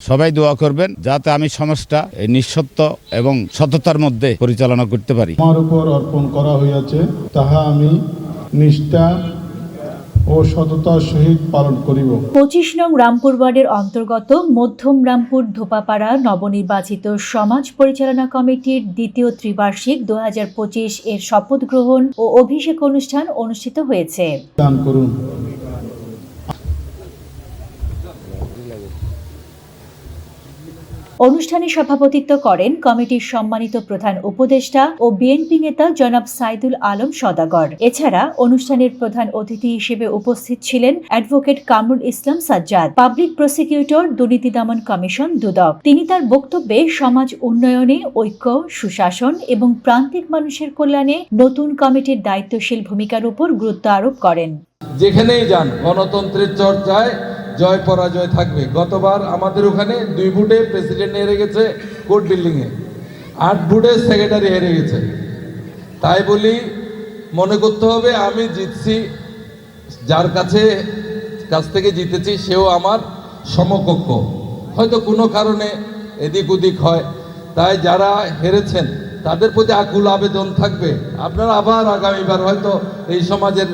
সবাই দোয়া করবেন যাতে আমি সমাজটা এই নিঃসত্ব এবং সততার মধ্যে পরিচালনা করতে পারি। আমার উপর অর্পণ করা হইয়াছে তাহা আমি নিষ্ঠা ও সততার সহিত পালন করিব। পঁচিশ নং রামপুর ওয়ার্ডের অন্তর্গত মধ্যম রামপুর ধোপাপাড়া নবনির্বাচিত সমাজ পরিচালনা কমিটির দ্বিতীয় ত্রিবার্ষিক দু হাজার পঁচিশ এর শপথ গ্রহণ ও অভিষেক অনুষ্ঠান অনুষ্ঠিত হয়েছে। দান করুন। অনুষ্ঠানে সভাপতিত্ব করেন কমিটির সম্মানিত প্রধান উপদেষ্টা ও বিএনপি নেতা জনাব সাইদুল আলম সদাগর। এছাড়া অনুষ্ঠানের প্রধান অতিথি হিসেবে উপস্থিত ছিলেন advocate Kamrul Islam Sajjad, public prosecutor দুর্নীতি দমন কমিশন দুদক। তিনি তার বক্তব্যে সমাজ উন্নয়নে, ঐক্য, সুশাসন এবং প্রান্তিক মানুষের কল্যাণে নতুন কমিটির দায়িত্বশীল ভূমিকার উপর গুরুত্ব আরোপ করেন। যেখানেই যান, গণতন্ত্রের চর্চায় জয় পরাজয় থাকবে। গতবার আমাদের ওখানে দুই বুটে প্রেসিডেন্ট হেরে গেছে কোর্ট বিল্ডিংয়ে আট বুটে সেক্রেটারি হেরে গেছে। তাই বলি, মনে করতে হবে আমি জিতছি, যার কাছে, কাছ থেকে জিতেছি সেও আমার সমকক্ষ। হয়তো কোনো কারণে এদিক ওদিক হয়। তাই যারা হেরেছেন, তাদের প্রতি আকুল আবেদন থাকবে। আপনারা আবার আগামীবার হয়তো এই সমাজের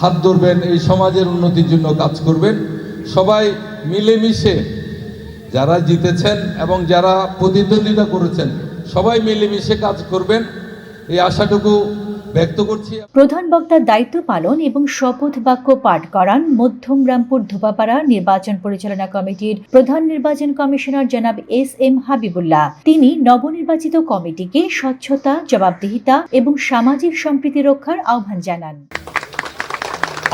হাত ধরবেন, এই সমাজের উন্নতির জন্য কাজ করবেন। সবাই মিলেমিশে যারা জিতেছেন এবং যারা প্রতিদ্বন্দ্বিতা করেছেন, সবাই মিলেমিশে কাজ করবেন। এই আশাটুকু ব্যক্ত করছি। প্রধান বক্তার দায়িত্ব পালন এবং শপথ বাক্য পাঠ করান মধ্যম রামপুর ধোপাপাড়া নির্বাচন পরিচালনা কমিটির প্রধান নির্বাচন কমিশনার জনাব এস এম হাবিবুল্লাহ। তিনি নবনির্বাচিত কমিটিকে স্বচ্ছতা, জবাবদিহিতা এবং সামাজিক সম্প্রীতি রক্ষার আহ্বান জানান।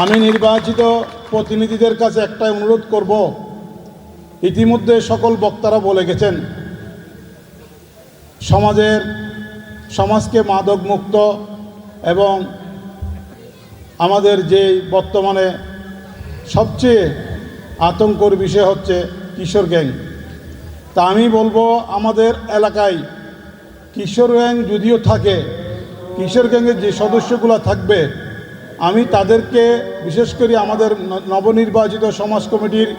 আমি নির্বাচিত প্রতিনিধিদের কাছে একটাই অনুরোধ করব। ইতিমধ্যে সকল বক্তারা বলে গেছেন, সমাজের, সমাজকে মাদক মুক্ত এবং আমাদের যে বর্তমানে সবচেয়ে আতঙ্কর বিষয় হচ্ছে কিশোর গ্যাং। তা আমি বলব, আমাদের এলাকায় কিশোর গ্যাং যদিও থাকে, কিশোর গ্যাংয়ের যে সদস্যগুলো থাকবে আমি তাদেরকে, বিশেষ করে আমাদের নবনির্বাচিত সমাজ কমিটির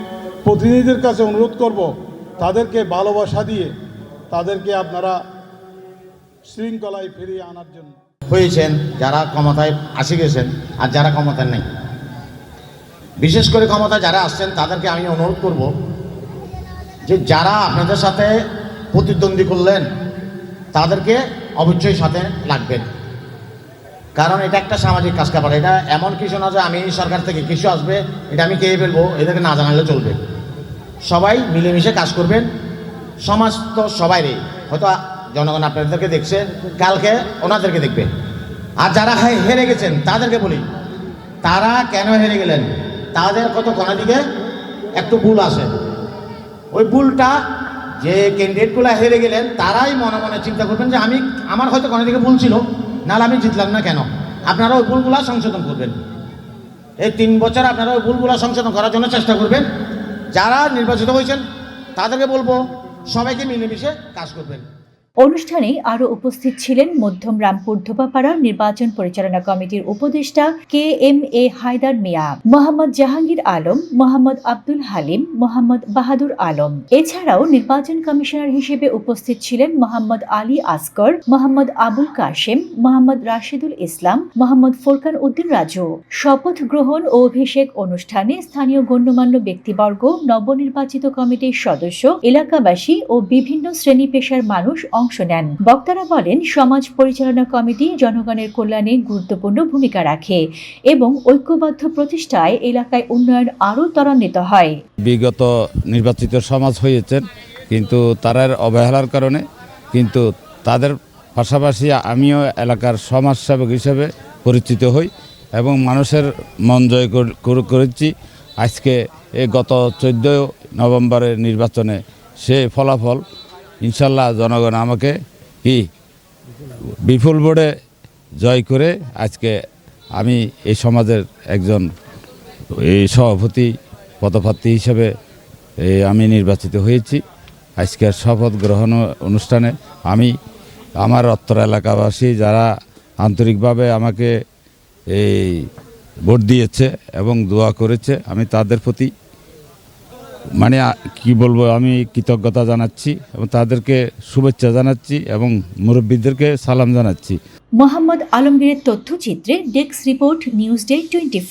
প্রতিনিধিদের কাছে অনুরোধ করব, তাদেরকে ভালোবাসা দিয়ে তাদেরকে আপনারা শৃঙ্খলায় ফিরিয়ে আনার জন্য। হয়েছেন, যারা ক্ষমতায় আসে গেছেন আর যারা ক্ষমতায় নেই। বিশেষ করে ক্ষমতায় যারা আসছেন, তাদেরকে আমি অনুরোধ করব যে যারা আপনাদের সাথে প্রতিদ্বন্দ্বী করলেন, তাদেরকে অবশ্যই সাথে লাগবেন কারণ এটা একটা সামাজিক কাজ কাপড়। এটা এমন কিছু না যে আমি সরকার থেকে কিছু আসবে, এটা আমি খেয়ে ফেলব, এদেরকে না জানালে চলবে। সবাই মিলেমিশে কাজ করবেন। সমাজ তো সবাইরই। হয়তো জনগণ আপনাদেরকে দেখছে, কালকে ওনাদেরকে দেখবে। আর যারা হেরে গেছেন, তাদেরকে বলি, তারা কেন হেরে গেলেন? তাদের কত কোনা দিকে একটু ভুল আসে ওই ভুলটা যে ক্যান্ডিডেটগুলো হেরে গেলেন, তারাই মনে মনে চিন্তা করবেন যে আমি, আমার হয়তো কোনো দিকে ভুল ছিল। নাহলে আমি জিতলাম না কেন? আপনারা ওই ভুলগুলা সংশোধন করবেন। এই তিন বছর আপনারা ওই ভুলগুলা সংশোধন করার জন্য চেষ্টা করবেন। যারা নির্বাচিত হয়েছেন, তাদেরকে বলব, সবাইকে মিলেমিশে কাজ করবেন। অনুষ্ঠানে আরও উপস্থিত ছিলেন মধ্যম রামপুর ধোপাপাড়া নির্বাচন পরিচালনা কমিটির উপদেষ্টা K M A Haider Mia, Mohammad Jahangir Alam, Mohammad Abdul Halim, Mohammad Bahadur Alam. এছাড়াও নির্বাচন কমিশনার হিসেবে উপস্থিত ছিলেন মোহাম্মদ আলী আসগর, মোহাম্মদ আবুল কাশেম, মোহাম্মদ রাশিদুল ইসলাম, মোহাম্মদ ফোরকান উদ্দিন রাজু। শপথ গ্রহণ ও অভিষেক অনুষ্ঠানে স্থানীয় গণ্যমান্য ব্যক্তিবর্গ, নবনির্বাচিত কমিটির সদস্য, এলাকাবাসী ও বিভিন্ন শ্রেণি পেশার মানুষ অংশ নেন। বক্তারা বলেন, সমাজ পরিচালনা কমিটি জনগণের কল্যাণে গুরুত্বপূর্ণ ভূমিকা রাখে এবং ঐক্যবদ্ধ প্রতিষ্ঠায় এলাকায় উন্নয়ন আরও ত্বরান্বিত হয়। বিগত নির্বাচিত সমাজ হয়েছেন, কিন্তু তারার অবহেলার কারণে, কিন্তু তাদের পাশাপাশি আমিও এলাকার সমাজসেবক হিসেবে পরিচিত হই এবং মানুষের মন জয় কর- কর- করেছি। আজকে এই গত চোদ্দোই নভেম্বরের নির্বাচনে সে ফলাফল ইনশাল্লাহ জনগণ আমাকে কি বিপুল বোর্ডে জয় করে আজকে আমি এই সমাজের একজন এই সভাপতি, পদপ্রার্থী হিসেবে আমি নির্বাচিত হয়েছি। আজকের শপথ গ্রহণ অনুষ্ঠানে আমি আমার অত্তর এলাকাবাসী যারা আন্তরিকভাবে আমাকে এই ভোট দিয়েছে এবং দোয়া করেছে, আমি তাদের প্রতি মানে কি বলব, আমি কৃতজ্ঞতা জানাচ্ছি এবং তাদেরকে শুভেচ্ছা জানাচ্ছি এবং মুরব্বীদেরকে সালাম জানাচ্ছি। মোহাম্মদ আলমগীরের তথ্যচিত্রে desk report, news day twenty